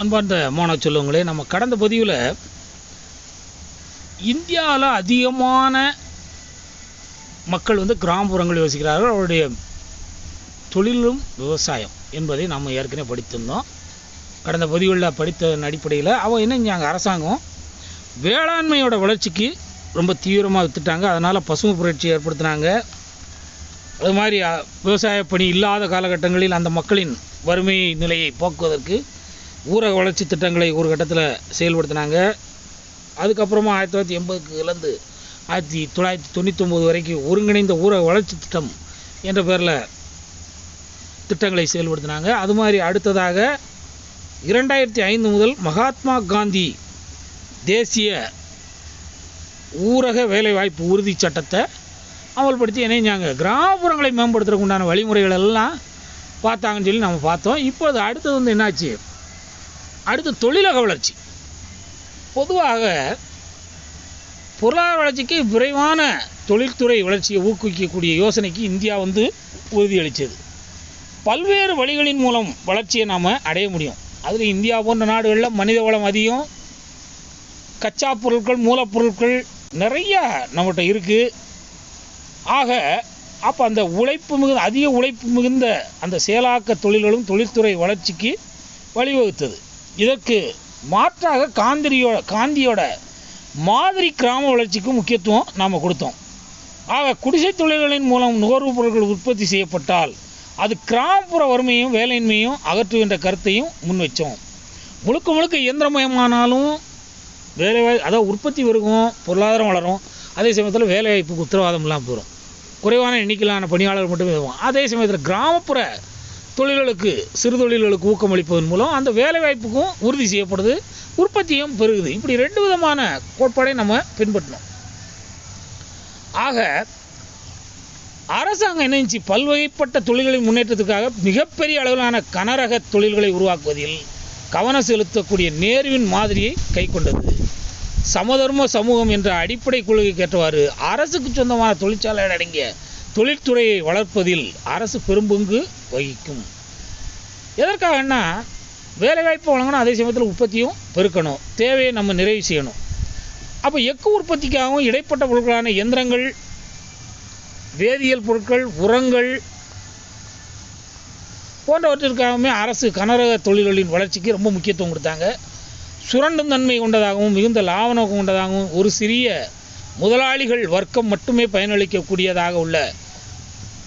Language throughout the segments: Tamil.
அன்பார்ந்த மாணவ சொல்லுவங்களே நம்ம கடந்த பதிவில் இந்தியாவில் அதிகமான மக்கள் வந்து கிராமப்புறங்களில் வசிக்கிறார்கள். அவருடைய தொழிலும் விவசாயம் என்பதை நாம் ஏற்கனவே படித்திருந்தோம். கடந்த பதிவுகளில் படித்ததன் அடிப்படையில் அவன் என்ன செஞ்சாங்க? அரசாங்கம் வேளாண்மையோட வளர்ச்சிக்கு ரொம்ப தீவிரமாக வித்துட்டாங்க. அதனால் பசுமை புரட்சி ஏற்படுத்தினாங்க. அது மாதிரி விவசாய பணி இல்லாத காலகட்டங்களில் அந்த மக்களின் வறுமை நிலையை போக்குவதற்கு ஊரக வளர்ச்சி திட்டங்களை ஒரு கட்டத்தில் செயல்படுத்தினாங்க. அதுக்கப்புறமா ஆயிரத்தி தொள்ளாயிரத்தி எண்பதுக்குலேருந்து ஆயிரத்தி தொள்ளாயிரத்தி தொண்ணூத்தொம்பது வரைக்கும் ஒருங்கிணைந்த ஊரக வளர்ச்சி திட்டம் என்ற பேரில் திட்டங்களை செயல்படுத்தினாங்க. அது மாதிரி அடுத்ததாக இரண்டாயிரத்தி ஐந்து முதல் மகாத்மா காந்தி தேசிய ஊரக வேலைவாய்ப்பு உறுதி சட்டத்தை அமல்படுத்தி இணைஞ்சாங்க. கிராமப்புறங்களை மேம்படுத்துறதுக்கு உண்டான வழிமுறைகள் எல்லாம் பார்த்தாங்கன்னு சொல்லி நம்ம பார்த்தோம். இப்போது அடுத்தது வந்து என்னாச்சு? அடுத்து தொழிலக வளர்ச்சி. பொதுவாக பொருளாதார வளர்ச்சிக்கு விரைவான தொழில்துறை வளர்ச்சியை ஊக்குவிக்கக்கூடிய யோசனைக்கு இந்தியா வந்து உறுதியளித்தது. பல்வேறு வழிகளின் மூலம் வளர்ச்சியை நாம் அடைய முடியும். அதில் இந்தியா போன்ற நாடுகளில் மனித வளம் அதிகம் கச்சா பொருட்கள் மூலப்பொருட்கள் நிறைய நம்மகிட்ட இருக்குது ஆக அப்போ அந்த உழைப்பு மிகுந்த அதிக உழைப்பு மிகுந்த அந்த செயலாக்க தொழில்களும் தொழில்துறை வளர்ச்சிக்கு வழிவகுத்தது. இதற்கு மாற்றாக காந்திரியோட காந்தியோட மாதிரி கிராம வளர்ச்சிக்கு முக்கியத்துவம் நாம் கொடுத்தோம். ஆக குடிசை தொழில்களின் மூலம் நுகர்வுப் பொருட்கள் உற்பத்தி செய்யப்பட்டால் அது கிராமப்புற வறுமையும் வேலையின்மையும் அகற்றுகின்ற கருத்தையும் முன்வைச்சோம். முழுக்க முழுக்க இயந்திரமயமானாலும் வேலைவாய் அதாவது உற்பத்தி பெருகும் பொருளாதாரம் வளரும். அதே சமயத்தில் வேலைவாய்ப்புக்கு உத்தரவாதம் இல்லாமல் போயிடும் குறைவான எண்ணிக்கையிலான பணியாளர்கள் மட்டுமே அதே சமயத்தில் கிராமப்புற தொழில்களுக்கு சிறு தொழில்களுக்கு ஊக்கமளிப்பதன் மூலம் அந்த வேலைவாய்ப்புக்கும் உறுதி செய்யப்படுது உற்பத்தியும் பெருகுது. இப்படி ரெண்டு விதமான கோட்பாடை நம்ம பின்பற்றணும். ஆக அரசாங்கம் என்னச்சு பல்வகைப்பட்ட தொழில்களின் முன்னேற்றத்துக்காக மிகப்பெரிய அளவிலான கனரக தொழில்களை உருவாக்குவதில் கவனம் செலுத்தக்கூடிய நேருவின் மாதிரியை கை கொண்டது. சமதர்ம சமூகம் என்ற அடிப்படை கொள்கைக்கு ஏற்றவாறு அரசுக்கு சொந்தமான தொழிற்சாலைகள் அடங்கிய தொழில்துறையை வளர்ப்பதில் அரசு பெரும்பங்கு வகிக்கும். எதற்காகன்னா வேலைவாய்ப்பு வழங்கணும் அதே சமயத்தில் உற்பத்தியும் பெருக்கணும். தேவையை நம்ம நிறைவு செய்யணும். அப்போ எக்கு உற்பத்திக்காகவும் இடைப்பட்ட பொருட்களான இயந்திரங்கள் வேதியியல் பொருட்கள் உரங்கள் போன்றவற்றிற்காகவுமே அரசு கனரக தொழில்களின் வளர்ச்சிக்கு ரொம்ப முக்கியத்துவம் கொடுத்தாங்க. சுரண்டும் தன்மை கொண்டதாகவும் மிகுந்த லாப நோக்கம் கொண்டதாகவும் ஒரு சிறிய முதலாளிகள் வர்க்கம் மட்டுமே பயனளிக்கக்கூடியதாக உள்ள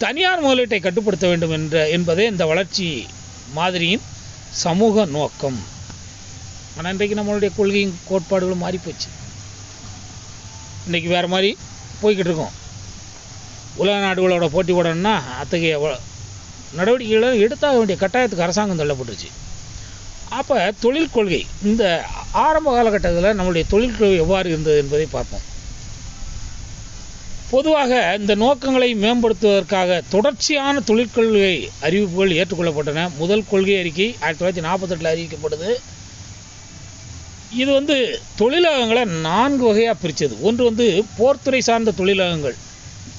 தனியார் முதலீட்டை கட்டுப்படுத்த வேண்டும் என்ற என்பதே இந்த வளர்ச்சி மாதிரியின் சமூக நோக்கம். ஆனால் இன்றைக்கு நம்மளுடைய கொள்கையும் கோட்பாடுகளும் மாறிப்போச்சு. இன்றைக்கி வேறு மாதிரி போய்கிட்டு இருக்கோம். உலக நாடுகளோட போட்டி போடணும்னா அத்தகைய நடவடிக்கைகளை எடுத்தாக வேண்டிய கட்டாயத்துக்கு அரசாங்கம் தள்ளப்பட்டுருச்சு. அப்போ தொழில் கொள்கை இந்த ஆரம்ப காலகட்டத்தில் நம்மளுடைய தொழில் கொள்கை எவ்வாறு இருந்தது என்பதை பார்ப்போம். பொதுவாக இந்த நோக்கங்களை மேம்படுத்துவதற்காக தொடர்ச்சியான தொழிற்கொள்கை அறிவிப்புகள் ஏற்றுக்கொள்ளப்பட்டன. முதல் கொள்கை அறிக்கை ஆயிரத்தி தொள்ளாயிரத்தி நாற்பத்தெட்டில் அறிவிக்கப்படுது இது வந்து தொழிலகங்களை நான்கு வகையாக பிரித்தது ஒன்று வந்து போர்த்துறை சார்ந்த தொழிலகங்கள்.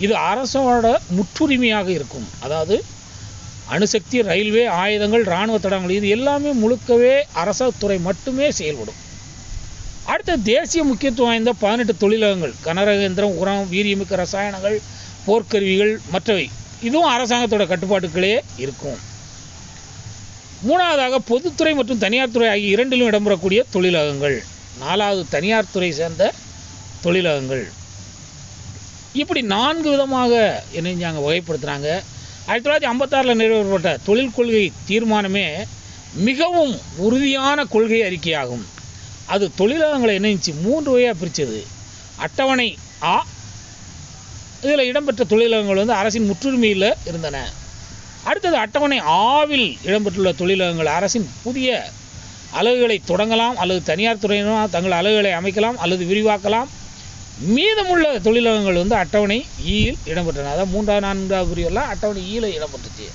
இது அரசோட முற்றுரிமையாக இருக்கும். அதாவது அணுசக்தி ரயில்வே ஆயுதங்கள் இராணுவ தடங்கள் இது எல்லாமே முழுக்கவே அரச துறை மட்டுமே செயல்படும். அடுத்த தேசிய முக்கியத்துவம் வாய்ந்த பதினெட்டு தொழிலகங்கள் கனரக இயந்திரம் உரம் வீரியமிக்க ரசாயனங்கள் போர்க்கருவிகள் மற்றவை. இதுவும் அரசாங்கத்தோட கட்டுப்பாட்டுக்களே இருக்கும். மூணாவதாக பொதுத்துறை மற்றும் தனியார் துறை ஆகிய இரண்டிலும் இடம்பெறக்கூடிய தொழிலகங்கள். நாலாவது தனியார் துறை சேர்ந்த தொழிலகங்கள். இப்படி நான்கு விதமாக இணைஞ்சாங்க வகைப்படுத்துகிறாங்க ஆயிரத்தி தொள்ளாயிரத்தி ஐம்பத்தாறில் நிறைவேற்றப்பட்ட தொழில் கொள்கை தீர்மானமே மிகவும் உறுதியான கொள்கை அறிக்கையாகும். அது தொழிலகங்களை இணைச்சு மூன்று வகையாக பிரித்தது அட்டவணை ஆ இதில் இடம்பெற்ற தொழிலகங்கள் வந்து அரசின் முற்றுரிமையில் இருந்தன. அடுத்தது அட்டவணை ஆவில் இடம்பெற்றுள்ள தொழிலகங்கள் அரசின் புதிய அலகுகளை தொடங்கலாம் அல்லது தனியார் துறையினர் தங்கள் அலகுகளை அமைக்கலாம் அல்லது விரிவாக்கலாம். மீதமுள்ள தொழிலகங்கள் வந்து அட்டவணை ஈயில் இடம்பெற்றன. அதாவது மூன்றாவது நான்காவது பிரிவெல்லாம் அட்டவணை ஈயில் இடம்பெற்றுச்சு.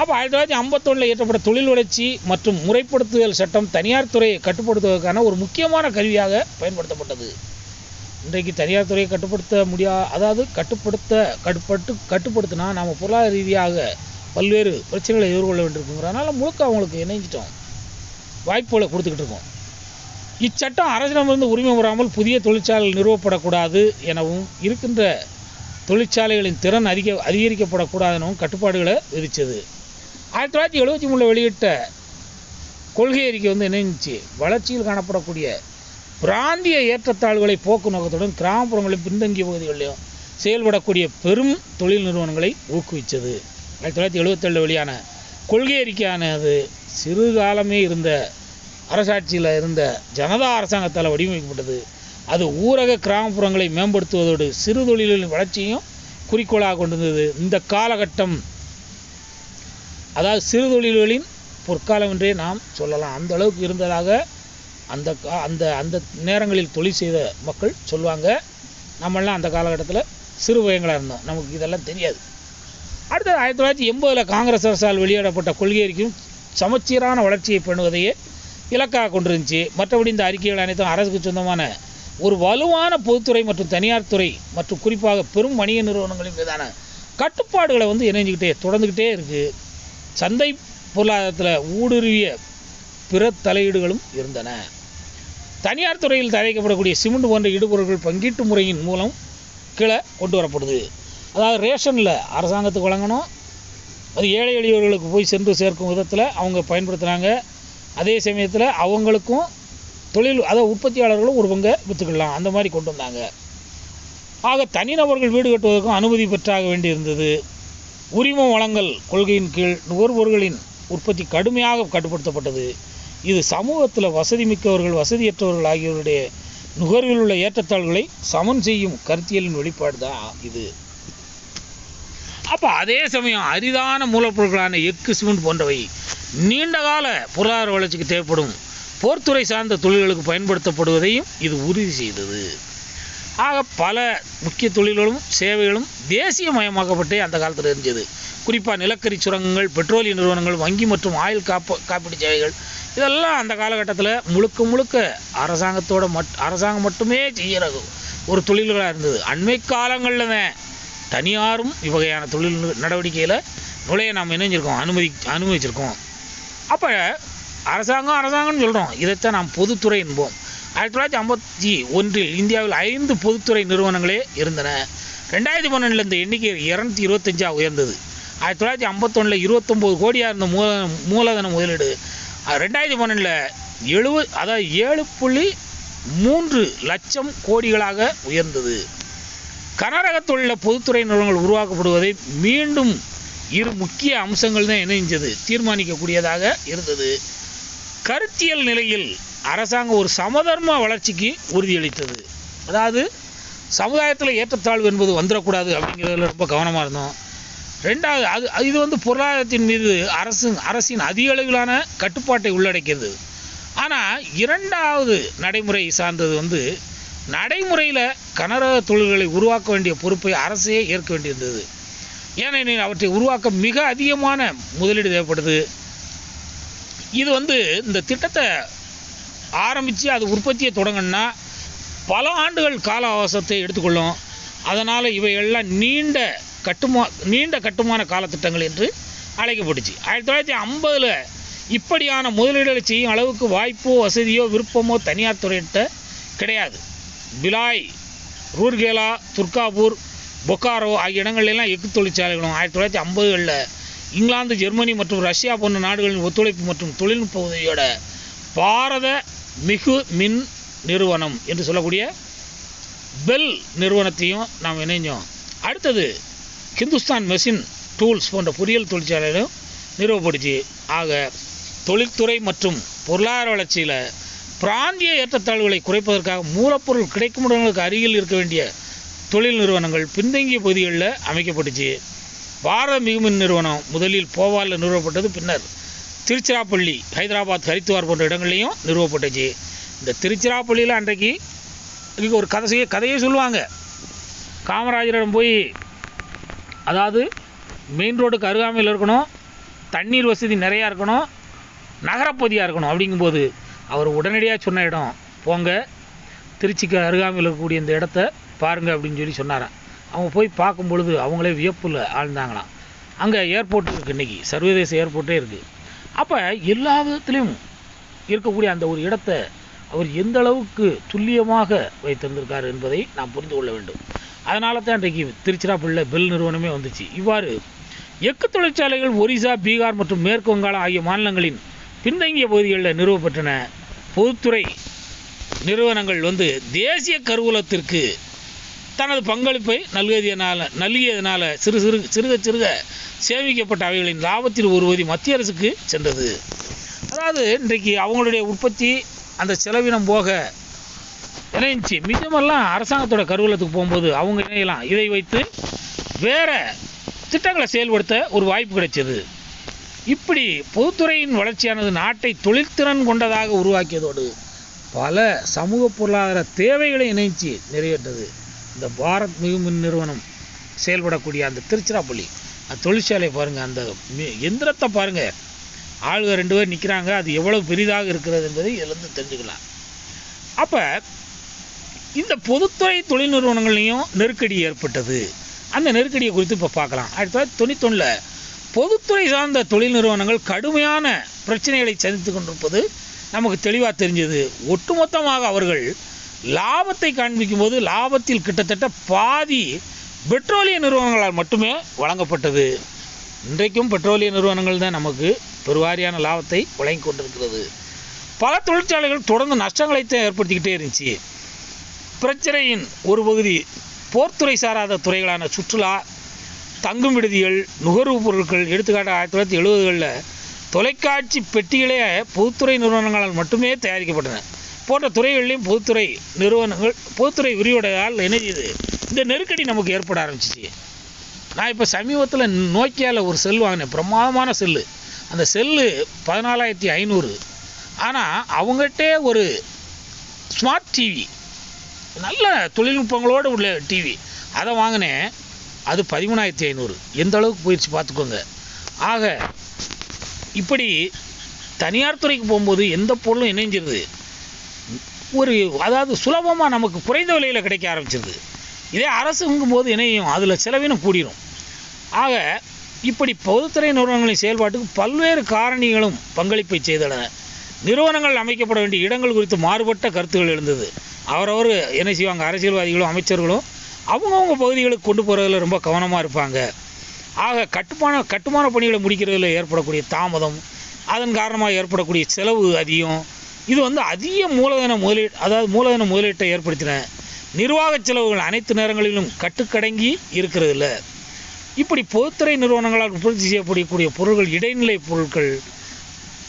அப்போ ஆயிரத்தி தொள்ளாயிரத்தி ஐம்பத்தொன்னில் இயற்றப்பட்ட தொழில் வளர்ச்சி மற்றும் முறைப்படுத்துதல் சட்டம் தனியார் துறையை கட்டுப்படுத்துவதற்கான ஒரு முக்கியமான கருவியாக பயன்படுத்தப்பட்டது. இன்றைக்கு தனியார் துறையை கட்டுப்படுத்த முடியா அதாவது கட்டுப்படுத்த கட்டுப்பட்டு கட்டுப்படுத்தினா நாம் பொருளாதார ரீதியாக பல்வேறு பிரச்சனைகளை எதிர்கொள்ள வேண்டியிருக்குங்கிறதுனால முழுக்க அவங்களுக்கு இணைஞ்சிட்டோம். வாய்ப்புகளை கொடுத்துக்கிட்டு இருக்கோம். இச்சட்டம் அரசிடமிருந்து உரிமை பெறாமல் புதிய தொழிற்சாலைகள் நிறுவப்படக்கூடாது எனவும் இருக்கின்ற தொழிற்சாலைகளின் திறன் அதிக அதிகரிக்கப்படக்கூடாது எனவும் கட்டுப்பாடுகளை விதித்தது. ஆயிரத்தி தொள்ளாயிரத்தி எழுபத்தி மூணில் வெளியிட்ட கொள்கை அறிக்கை வந்து என்ன இருந்துச்சு? வளர்ச்சியில் காணப்படக்கூடிய பிராந்திய ஏற்றத்தாழ்வுகளை போக்கு நோக்கத்துடன் கிராமப்புறங்களிலும் பின்தங்கிய பகுதிகளிலும் செயல்படக்கூடிய பெரும் தொழில் நிறுவனங்களை ஊக்குவித்தது ஆயிரத்தி தொள்ளாயிரத்தி எழுபத்தேழில் வெளியான கொள்கை அறிக்கையானது சிறுகாலமே இருந்த அரசாட்சியில் இருந்த ஜனதா அரசாங்கத்தால் வடிவமைக்கப்பட்டது. அது ஊரக கிராமப்புறங்களை மேம்படுத்துவதோடு சிறு தொழில்களின் வளர்ச்சியும் குறிக்கோளாக கொண்டிருந்தது. இந்த காலகட்டம் அதாவது சிறு தொழில்களின் பொற்காலம் என்றே நாம் சொல்லலாம். அந்த அளவுக்கு இருந்ததாக அந்த கா- அந்த அந்த நேரங்களில் தொழில் செய்த மக்கள் சொல்லுவாங்க. நம்மளாம் அந்த காலகட்டத்தில் சிறு பயங்களாக இருந்தோம். நமக்கு இதெல்லாம் தெரியாது. அடுத்தது ஆயிரத்தி தொள்ளாயிரத்தி எண்பதில் காங்கிரஸ் அரசால் வெளியிடப்பட்ட கொள்கை அறிக்கையும் சமச்சீரான வளர்ச்சியை பண்ணுவதையே இலக்காக கொண்டிருந்துச்சு. மற்றபடி இந்த அறிக்கைகள் அனைத்தும் அரசுக்கு சொந்தமான ஒரு வலுவான பொதுத்துறை மற்றும் தனியார் துறை மற்றும் குறிப்பாக பெரும் வணிக நிறுவனங்களின் மீதான கட்டுப்பாடுகளை வந்து இணைஞ்சிக்கிட்டே தொடர்ந்துக்கிட்டே இருக்குது சந்தை பொருளாதாரத்தில் ஊடுருவிய பிற தலையீடுகளும் இருந்தன. தனியார் துறையில் தயாரிக்கப்படக்கூடிய சிமெண்ட் போன்ற இடுபொருட்கள் பங்கீட்டு முறையின் மூலம் கீழே கொண்டு வரப்படுது. அதாவது ரேஷனில் அரசாங்கத்துக்கு வழங்கணும். அது ஏழை எளியவர்களுக்கு போய் சென்று சேர்க்கும் விதத்தில் அவங்க பயன்படுத்துகிறாங்க அதே சமயத்தில் அவங்களுக்கும் தொழில் அதாவது உற்பத்தியாளர்களும் ஒரு பங்கை விற்றுக்கலாம் அந்த மாதிரி கொண்டு வந்தாங்க. ஆக தனிநபர்கள் வீடு கட்டுவதற்கும் அனுமதி பெற்றாக வேண்டியிருந்தது. உரிமம் வழங்கல் கொள்கையின் கீழ் நுகர்வோர்களின் உற்பத்தி கடுமையாக கட்டுப்படுத்தப்பட்டது. இது சமூகத்தில் வசதி மிக்கவர்கள் வசதியற்றவர்கள் ஆகியோருடைய நுகர்வில் உள்ள ஏற்றத்தாழ்வுகளை சமன் செய்யும் கருத்தியலின் வெளிப்பாடு தான் இது. அப்போ அதே சமயம் அரிதான மூலப்பொருட்களான எஃகு சிமெண்ட் போன்றவை நீண்டகால பொருளாதார வளர்ச்சிக்கு தேவைப்படும் போர்த்துறை சார்ந்த தொழில்களுக்கு பயன்படுத்தப்படுவதையும் இது உறுதி செய்தது. ஆக பல முக்கிய தொழில்களும் சேவைகளும் தேசியமயமாக்கப்பட்டே அந்த காலத்தில் இருந்தது. குறிப்பாக நிலக்கரி சுரங்கங்கள் பெட்ரோலிய நிறுவனங்கள் வங்கி மற்றும் ஆயுள் காப்பு காப்பீடு சேவைகள் இதெல்லாம் அந்த காலகட்டத்தில் முழுக்க முழுக்க அரசாங்கத்தோட மட் அரசாங்கம் மட்டுமே செய்கிற ஒரு தொழில்களாக இருந்தது. அண்மை காலங்களில் தான் தனியாரும் இவ்வகையான தொழில் நடவடிக்கையில் நுழைய நாம் இணைஞ்சிருக்கோம் அனுமதி அனுமதிச்சிருக்கோம். அப்போ அரசாங்கம் அரசாங்கம்னு சொல்கிறோம் இதைத்தான் நாம் பொதுத்துறை என்போம். ஆயிரத்தி தொள்ளாயிரத்தி ஐம்பத்தி ஒன்றில் இந்தியாவில் ஐந்து பொதுத்துறை நிறுவனங்களே இருந்தன. ரெண்டாயிரத்தி பன்னெண்டில் இந்த எண்ணிக்கை இரநூத்தி இருபத்தஞ்சாக உயர்ந்தது. ஆயிரத்தி தொள்ளாயிரத்தி ஐம்பத்தொன்னில் இருபத்தொம்போது கோடியாக இருந்த மூல மூலதன முதலீடு. ரெண்டாயிரத்தி பன்னெண்டில் எழுபது அதாவது ஏழு புள்ளி மூன்று லட்சம் கோடிகளாக உயர்ந்தது. கனரக தொழிலில் பொதுத்துறை நிறுவனங்கள் உருவாக்கப்படுவதை மீண்டும் இரு முக்கிய அம்சங்கள் தான் இணைஞ்சது தீர்மானிக்கக்கூடியதாக இருந்தது. கருத்தியல் நிலையில் அரசாங்கம் ஒரு சமதர்ம வளர்ச்சிக்கு உறுதியளித்தது. அதாவது சமுதாயத்தில் ஏற்றத்தாழ்வு என்பது வந்துடக்கூடாது அப்படிங்கிறதுல ரொம்ப கவனமாக இருந்தோம். ரெண்டாவது அது இது வந்து பொருளாதாரத்தின் மீது அரசு அரசின் அதிக அளவிலான கட்டுப்பாட்டை உள்ளடக்கியது. ஆனால் இரண்டாவது நடைமுறை சார்ந்தது வந்து நடைமுறையில் கனரக தொழில்களை உருவாக்க வேண்டிய பொறுப்பை அரசே ஏற்க வேண்டியிருந்தது. ஏனெனில் அவற்றை உருவாக்க மிக அதிகமான முதலீடு தேவைப்படுது. இது வந்து இந்த திட்டத்தை ஆரம்பித்து அது உற்பத்தியை தொடங்கணும்னா பல ஆண்டுகள் கால அவகாசத்தை எடுத்துக்கொள்ளும். அதனால் இவையெல்லாம் நீண்ட கட்டுமா நீண்ட கட்டுமான காலத்திட்டங்கள் என்று அழைக்கப்பட்டுச்சு ஆயிரத்தி தொள்ளாயிரத்தி ஐம்பதில் இப்படியான முதலீடுகளை செய்யும் அளவுக்கு வாய்ப்போ வசதியோ விருப்பமோ தனியார் துறையிட்ட கிடையாது. பிலாய் ரூர்கேலா துர்காபூர் பொக்காரோ ஆகிய இடங்கள்லாம் எஃகு தொழிற்சாலைகளும் ஆயிரத்தி தொள்ளாயிரத்தி ஐம்பதுகளில் இங்கிலாந்து ஜெர்மனி மற்றும் ரஷ்யா போன்ற நாடுகளின் ஒத்துழைப்பு மற்றும் தொழில்நுட்ப உதவியோட பாரத மிகு மின் நிறுவனம் என்று சொல்லக்கூடிய பெல் நிறுவனத்தையும் நாம் இணைஞ்சோம். அடுத்தது ஹிந்துஸ்தான் மெஷின் டூல்ஸ் போன்ற பொறியியல் தொழிற்சாலைகளும் நிறுவப்படுச்சு ஆக தொழில்துறை மற்றும் பொருளாதார வளர்ச்சியில் பிராந்திய ஏற்றத்தாழ்வுகளை குறைப்பதற்காக மூலப்பொருள் கிடைக்கும் இடங்களுக்கு அருகில் இருக்க வேண்டிய தொழில் நிறுவனங்கள் பின்தங்கிய பகுதிகளில் அமைக்கப்பட்டுச்சு. பாரத மிகுமின் நிறுவனம் முதலில் போவாலில் நிறுவப்பட்டது. பின்னர் திருச்சிராப்பள்ளி ஹைதராபாத் ஹரித்துவார் போன்ற இடங்கள்லையும் நிறுவப்பட்டுச்சு இந்த திருச்சிராப்பள்ளியில் அன்றைக்கு ஒரு கதை செய்ய கதையே சொல்லுவாங்க. காமராஜரிடம் போய் அதாவது மெயின் ரோடுக்கு அருகாமையில் இருக்கணும் தண்ணீர் வசதி நிறையா இருக்கணும் நகரப்பகுதியாக இருக்கணும் அப்படிங்கும்போது அவர் உடனடியாக சொன்ன இடம் போங்க திருச்சிக்கு அருகாமையில் இருக்கக்கூடிய இந்த இடத்த பாருங்க அப்படின்னு சொல்லி சொன்னாராம். அவங்க போய் பார்க்கும் பொழுது அவங்களே வியப்பில் ஆழ்ந்தாங்களாம். அங்கே ஏர்போர்ட் இருக்குது இன்றைக்கி சர்வதேச ஏர்போர்ட்டே இருக்குது அப்போ எல்லா விதத்துலேயும் இருக்கக்கூடிய அந்த ஒரு இடத்தை அவர் எந்த அளவுக்கு துல்லியமாக வைத்திருந்திருக்கார் என்பதை நாம் புரிந்து கொள்ள வேண்டும். அதனால தான் இன்றைக்கு திருச்சிராப்பள்ளியில் பெல் நிறுவனமே வந்துச்சு. இவ்வாறு எக்கு தொழிற்சாலைகள் ஒரிசா பீகார் மற்றும் மேற்கு வங்காளம் ஆகிய மாநிலங்களின் பின்தங்கிய பகுதிகளில் நிறுவப்பட்டன. பொதுத்துறை நிறுவனங்கள் வந்து தேசிய கருவூலத்திற்கு தனது பங்களிப்பை நல்கியதனால நல்கியதனால சிறு சிறு சிறுக சிறுக சேமிக்கப்பட்ட அவைகளின் லாபத்தில் ஒரு பகுதி மத்திய அரசுக்கு சென்றது. அதாவது இன்றைக்கு அவங்களுடைய உற்பத்தி அந்த செலவினம் போக இணைஞ்சி மிச்சமெல்லாம் அரசாங்கத்தோட கருவூலத்துக்கு போகும்போது அவங்க இணையலாம் இதை வைத்து வேறு திட்டங்களை செயல்படுத்த ஒரு வாய்ப்பு கிடைச்சது. இப்படி பொதுத்துறையின் வளர்ச்சியானது நாட்டை தொழில்திறன் கொண்டதாக உருவாக்கியதோடு பல சமூக பொருளாதார தேவைகளை இணைச்சி நிறைவேற்றது. இந்த பாரத் மிகுமின் நிறுவனம் செயல்படக்கூடிய அந்த திருச்சிராப்பள்ளி அந்த தொழிற்சாலை பாருங்கள் அந்த எந்திரத்தை பாருங்கள் ஆளுங்க ரெண்டு பேர் நிற்கிறாங்க அது எவ்வளவு பெரிதாக இருக்கிறது என்பதை இதிலிருந்து தெரிஞ்சுக்கலாம். அப்போ இந்த பொதுத்துறை தொழில் நிறுவனங்கள்லேயும் நெருக்கடி ஏற்பட்டது. அந்த நெருக்கடியை குறித்து இப்போ பார்க்கலாம். ஆயிரத்தி தொள்ளாயிரத்தி தொண்ணூத்தொன்னில் பொதுத்துறை சார்ந்த தொழில் நிறுவனங்கள் கடுமையான பிரச்சனைகளை சந்தித்து கொண்டிருப்பது நமக்கு தெளிவாக தெரிஞ்சது. ஒட்டுமொத்தமாக அவர்கள் லாபத்தை காண்பிக்கும் போது லாபத்தில் கிட்டத்தட்ட பாதி பெட்ரோலிய நிறுவனங்களால் மட்டுமே வழங்கப்பட்டது. இன்றைக்கும் பெட்ரோலிய நிறுவனங்கள் தான் நமக்கு பெருவாரியான லாபத்தை வழங்கி கொண்டிருக்கிறது. பல தொழிற்சாலைகள் தொடர்ந்து நஷ்டங்களை தான் ஏற்படுத்திக்கிட்டே இருந்துச்சு. பிரச்சனையின் ஒரு பகுதி போர்த்துறை சாராத துறைகளான சுற்றுலா தங்கும் விடுதிகள் நுகர்வுப் பொருட்கள் எடுத்துக்காட்டு ஆயிரத்தி தொள்ளாயிரத்தி எழுபதுகளில் தொலைக்காட்சி பெட்டிகளே பொதுத்துறை நிறுவனங்களால் மட்டுமே தயாரிக்கப்பட்டன. போன்ற துறைகளிலும் பொதுத்துறை நிறுவனங்கள் பொதுத்துறை விரிவடையால் இணைஞ்சது இந்த நெருக்கடி நமக்கு ஏற்பட ஆரம்பிச்சிச்சு. நான் இப்போ சமீபத்தில் நோக்கியாவில் ஒரு செல் வாங்கினேன். பிரமாதமான செல்லு. அந்த செல்லு பதினாலாயிரத்தி ஐநூறு. ஆனால் அவங்ககிட்டே ஒரு ஸ்மார்ட் டிவி நல்ல தொழில்நுட்பங்களோடு உள்ள டிவி அதை வாங்கினேன். அது பதிமூணாயிரத்தி ஐநூறு. எந்த அளவுக்கு போயிடுச்சு பார்த்துக்கோங்க ஆக இப்படி தனியார் துறைக்கு போகும்போது எந்த பொருளும் இணைஞ்சிருது. ஒரு அதாவது சுலபமாக நமக்கு குறைந்த விலையில் கிடைக்க ஆரம்பிச்சிருது. இதே அரசுங்கும் போது இணையும் அதில் செலவினம் கூடிரும். ஆக இப்படி பொதுத்துறை நிறுவனங்களின் செயல்பாட்டுக்கு பல்வேறு காரணிகளும் பங்களிப்பை செய்தன நிறுவனங்கள் அமைக்கப்பட வேண்டிய இடங்கள் குறித்து மாறுபட்ட கருத்துகள் எழுந்தது. அவரவர் என்ன செய்வாங்க? அரசியல்வாதிகளும் அமைச்சர்களும் அவங்கவுங்க பகுதிகளுக்கு கொண்டு போகிறதுல ரொம்ப கவனமாக இருப்பாங்க. ஆக கட்டுமான கட்டுமான பணிகளை முடிக்கிறதுல ஏற்படக்கூடிய தாமதம் அதன் காரணமாக ஏற்படக்கூடிய செலவு அதிகம் இது வந்து அதிக மூலதன முதலீடு அதாவது மூலதன முதலீட்டை ஏற்படுத்தின நிர்வாக செலவுகள் அனைத்து நேரங்களிலும் கட்டுக்கடங்கி இருக்கிறதில்ல. இப்படி பொதுத்துறை நிறுவனங்களால் உற்பத்தி செய்யப்படக்கூடிய பொருட்கள் இடைநிலை பொருட்கள்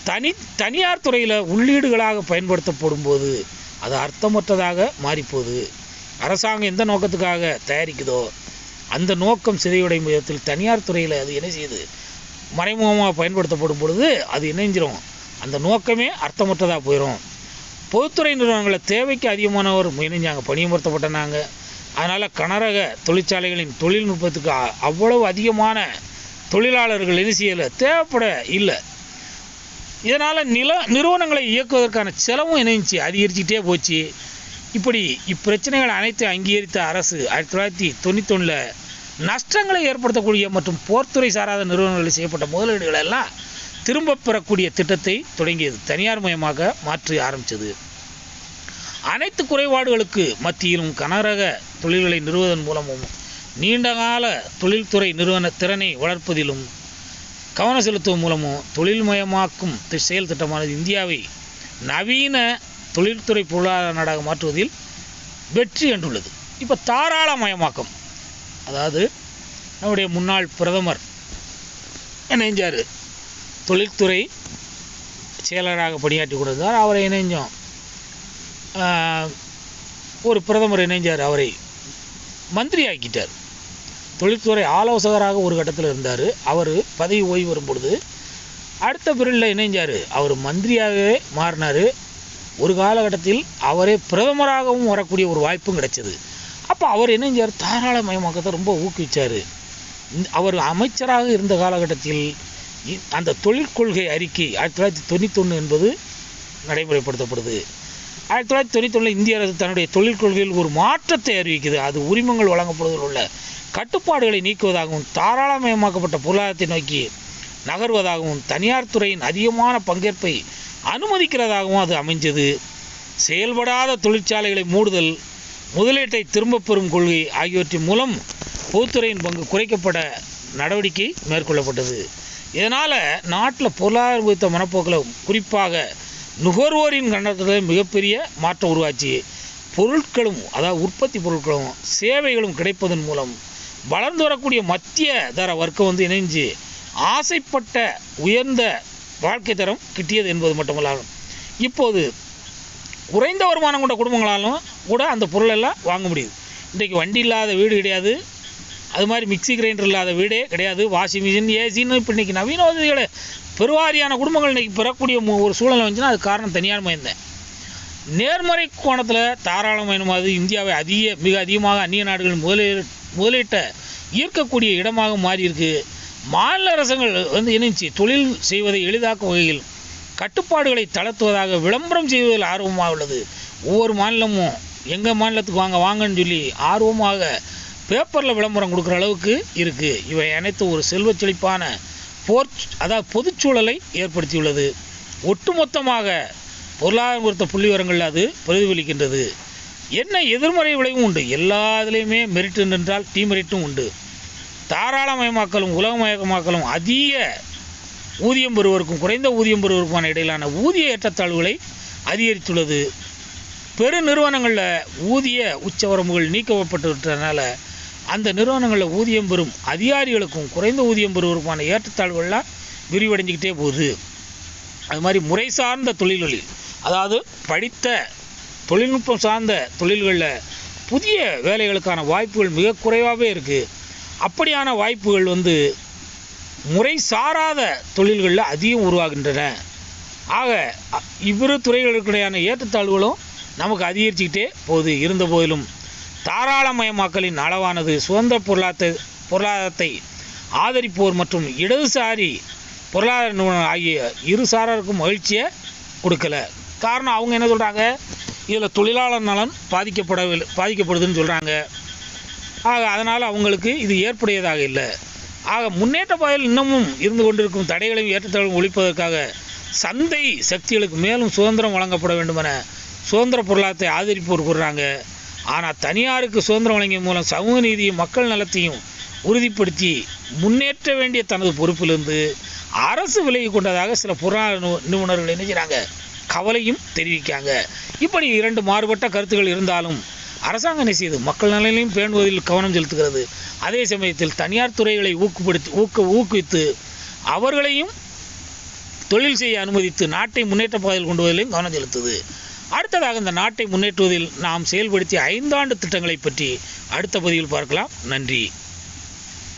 தனி தனியார் துறையில் உள்ளீடுகளாக பயன்படுத்தப்படும் போது அது அர்த்தமற்றதாக மாறிப்போகுது. அரசாங்கம் எந்த நோக்கத்துக்காக தயாரிக்குதோ அந்த நோக்கம் சிதைவடையும் விதத்தில் தனியார் துறையில் அது என்ன செய்யுது? மறைமுகமாக பயன்படுத்தப்படும் பொழுது அது இணைஞ்சிரும். அந்த நோக்கமே அர்த்தமற்றதாக போயிடும் பொதுத்துறை நிறுவனங்களை தேவைக்கு அதிகமானவர் இணைஞ்சாங்க பணியமர்த்தப்பட்டனாங்க. அதனால் கனரக தொழிற்சாலைகளின் தொழில்நுட்பத்துக்கு அவ்வளவு அதிகமான தொழிலாளர்கள் என்ன செய்யலை? தேவைப்பட இல்லை. இதனால் நில நிறுவனங்களை இயக்குவதற்கான செலவும் இணைஞ்சி அதிகரிச்சுக்கிட்டே போச்சு. இப்படி இப்பிரச்சனைகள் அனைத்தையும் அங்கீகரித்த அரசு ஆயிரத்தி தொள்ளாயிரத்தி தொண்ணூத்தொன்னில் நஷ்டங்களை ஏற்படுத்தக்கூடிய மற்றும் போர்த்துறை சாராத நிறுவனங்களில் செய்யப்பட்ட முதலீடுகள் எல்லாம் திரும்பப் பெறக்கூடிய திட்டத்தை தொடங்கியது தனியார் மயமாக மாற்றி ஆரம்பித்தது. அனைத்து குறைபாடுகளுக்கு மத்தியிலும் கனரக தொழில்களை நிறுவுவதன் மூலமும் நீண்டகால தொழில்துறை நிறுவன திறனை வளர்ப்பதிலும் கவனம் செலுத்துவதன் மூலமும் தொழில்மயமாக்கும் தி- செயல் திட்டமானது இந்தியாவை நவீன தொழில்துறை பொருளாதார நாடாக மாற்றுவதில் வெற்றி கண்டுள்ளது. இப்போ தாராளமயமாக்கம். அதாவது நம்முடைய முன்னாள் பிரதமர் என்ன செஞ்சார்? தொழில்துறை செயலராக பணியாற்றி கொண்டிருந்தார். அவரை இணைஞ்சோம். ஒரு பிரதமர் இணைஞ்சார். அவரை மந்திரி ஆக்கிட்டார் தொழில்துறை ஆலோசகராக ஒரு கட்டத்தில் இருந்தார். அவர் பதவி ஓய்வு வரும் பொழுது அடுத்த பிரிவில் இணைஞ்சார். அவர் மந்திரியாகவே மாறினார். ஒரு காலகட்டத்தில் அவரே பிரதமராகவும் வரக்கூடிய ஒரு வாய்ப்பும் கிடைச்சது. அப்போ அவர் இணைஞ்சார். தாராளமயமாக்கத்தை ரொம்ப ஊக்குவிச்சார். அவர் அமைச்சராக இருந்த காலகட்டத்தில் அந்த தொழிற்கொள்கை அறிக்கை ஆயிரத்தி தொள்ளாயிரத்தி தொண்ணூத்தொன்று என்பது நடைமுறைப்படுத்தப்படுது. ஆயிரத்தி தொள்ளாயிரத்தி தொண்ணூத்தொன்றில் இந்திய அரசு தன்னுடைய தொழிற்கொள்கையில் ஒரு மாற்றத்தை அறிவிக்குது. அது உரிமங்கள் வழங்கப்படுவதில் உள்ள கட்டுப்பாடுகளை நீக்குவதாகவும் தாராளமயமாக்கப்பட்ட பொருளாதாரத்தை நோக்கி நகர்வதாகவும் தனியார் துறையின் அதிகமான பங்கேற்பை அனுமதிக்கிறதாகவும் அது அமைஞ்சது. செயல்படாத தொழிற்சாலைகளை மூடுதல் முதலீட்டை திரும்பப் பெறும் கொள்கை ஆகியவற்றின் மூலம் பொதுத்துறையின் பங்கு குறைக்கப்பட நடவடிக்கை மேற்கொள்ளப்பட்டது. இதனால் நாட்டில் பொருளாதார குறித்த மனப்போக்கில் குறிப்பாக நுகர்வோரின் கண்டத்தில் மிகப்பெரிய மாற்றம் உருவாச்சு. பொருட்களும் அதாவது உற்பத்தி பொருட்களும் சேவைகளும் கிடைப்பதன் மூலம் வளர்ந்து வரக்கூடிய மத்திய தர வர்க்கம் வந்து இணைஞ்சு ஆசைப்பட்ட உயர்ந்த வாழ்க்கை தரம் கிட்டியது என்பது மட்டுமல்லாகும் இப்போது குறைந்த வருமானம் கொண்ட குடும்பங்களாலும் கூட அந்த பொருளெல்லாம் வாங்க முடியுது. இன்றைக்கு வண்டி இல்லாத வீடு கிடையாது. அது மாதிரி மிக்ஸி கிரைண்டர் இல்லாத வீடே கிடையாது. வாஷிங் மிஷின் ஏசின்னு இப்போ இன்றைக்கி நவீன வசதிகளை பெருவாரியான குடும்பங்கள் இன்றைக்கி பெறக்கூடிய ஒரு சூழ்நிலை வந்துச்சுன்னா அது காரணம் தனியார் மயந்தேன் நேர்மறை கோணத்தில் தாராளமயமாவது இந்தியாவை அதிக மிக அதிகமாக அந்நிய நாடுகள் முதலீடு முதலீட்டை ஈர்க்கக்கூடிய இடமாக மாறியிருக்கு. மாநில அரசுகள் வந்து இணைச்சு தொழில் செய்வதை எளிதாக்கும் வகையில் கட்டுப்பாடுகளை தளர்த்துவதாக விளம்பரம் செய்வதில் ஆர்வமாக உள்ளது. ஒவ்வொரு மாநிலமும் எங்கள் மாநிலத்துக்கு வாங்க வாங்கன்னு சொல்லி ஆர்வமாக பேப்பரில் விளம்பரம் கொடுக்குற அளவுக்கு இருக்குது இவை அனைத்தும் ஒரு செல்வச் செழிப்பான போர் அதாவது பொதுச்சூழலை ஏற்படுத்தியுள்ளது. ஒட்டுமொத்தமாக பொருளாதார குறித்த புள்ளி விவரங்கள் அது பிரதிபலிக்கின்றது. என்ன எதிர்மறை விளைவும் உண்டு? எல்லா இதுலேயுமே மெரிட் என்றால் டீமெரிட்டும் உண்டு. தாராளமயமாக்கலும் உலகமயமாக்கலும் அதிக ஊதியம் பெறுவருக்கும் குறைந்த ஊதியம் பெறுவருக்குமான இடையிலான ஊதிய ஏற்றத்தாழ்வுகளை அதிகரித்துள்ளது. பெரு நிறுவனங்களில் ஊதிய உச்சவரம்புகள் நீக்கப்பட்டு விட்டதுனால அந்த நிறுவனங்களில் ஊதியம் பெறும் அதிகாரிகளுக்கும் குறைந்த ஊதியம் பெறுவதற்குமான ஏற்றத்தாழ்வுகள்லாம் விரிவடைஞ்சிக்கிட்டே போகுது. அது மாதிரி முறை சார்ந்த தொழில்களில் அதாவது படித்த தொழில்நுட்பம் சார்ந்த தொழில்களில் புதிய வேலைகளுக்கான வாய்ப்புகள் மிக குறைவாகவே இருக்குது அப்படியான வாய்ப்புகள் வந்து முறை சாராத தொழில்களில் அதிகம் உருவாகின்றன. ஆக இவ்விரு துறைகளுக்கிடையான ஏற்றத்தாழ்வுகளும் நமக்கு அதிகரிச்சுக்கிட்டே போகுது. இருந்த போதிலும் தாராளமயமாக்கலின் அளவானது சுதந்திர பொருளாதார பொருளாதாரத்தை ஆதரிப்போர் மற்றும் இடதுசாரி பொருளாதார நிறுவனம் ஆகிய இரு சாராருக்கும் மகிழ்ச்சியை கொடுக்கல. காரணம் அவங்க என்ன சொல்கிறாங்க இதில் தொழிலாளர் நலன் பாதிக்கப்படவில்லை பாதிக்கப்படுதுன்னு சொல்கிறாங்க ஆக அதனால் அவங்களுக்கு இது ஏற்புடையதாக இல்லை. ஆக முன்னேற்ற பாதையில் இன்னமும் இருந்து கொண்டிருக்கும் தடைகளையும் ஏற்றத்தாழ்வு ஒழிப்பதற்காக சந்தை சக்திகளுக்கு மேலும் சுதந்திரம் வழங்கப்பட வேண்டுமென சுதந்திர பொருளாதாரத்தை ஆதரிப்போர் கூறுறாங்க. ஆனால் தனியாருக்கு சுதந்திரம் வழங்கிய மூலம் சமூக நீதியும் மக்கள் நலத்தையும் உறுதிப்படுத்தி முன்னேற்ற வேண்டிய தனது பொறுப்பிலிருந்து அரசு விலகி கொண்டதாக சில பொருளாதார நிபுணர்கள் என்ன கவலையும் தெரிவிக்காங்க இப்படி இரண்டு மாறுபட்ட கருத்துக்கள் இருந்தாலும் அரசாங்கம் என்ன செய்யுது மக்கள் நலனையும் பேணுவதில் கவனம் செலுத்துகிறது. அதே சமயத்தில் தனியார் துறைகளை ஊக்குப்படுத்தி ஊக்க ஊக்குவித்து அவர்களையும் தொழில் செய்ய அனுமதித்து நாட்டை முன்னேற்ற பாதையில் கொண்டு வருவதிலும் கவனம் செலுத்துது. அடுத்ததாக இந்த நாட்டை முன்னேற்றுவதில் நாம் செயல்படுத்திய ஐந்தாண்டு திட்டங்களை பற்றி அடுத்த பதிவில் பார்க்கலாம். நன்றி.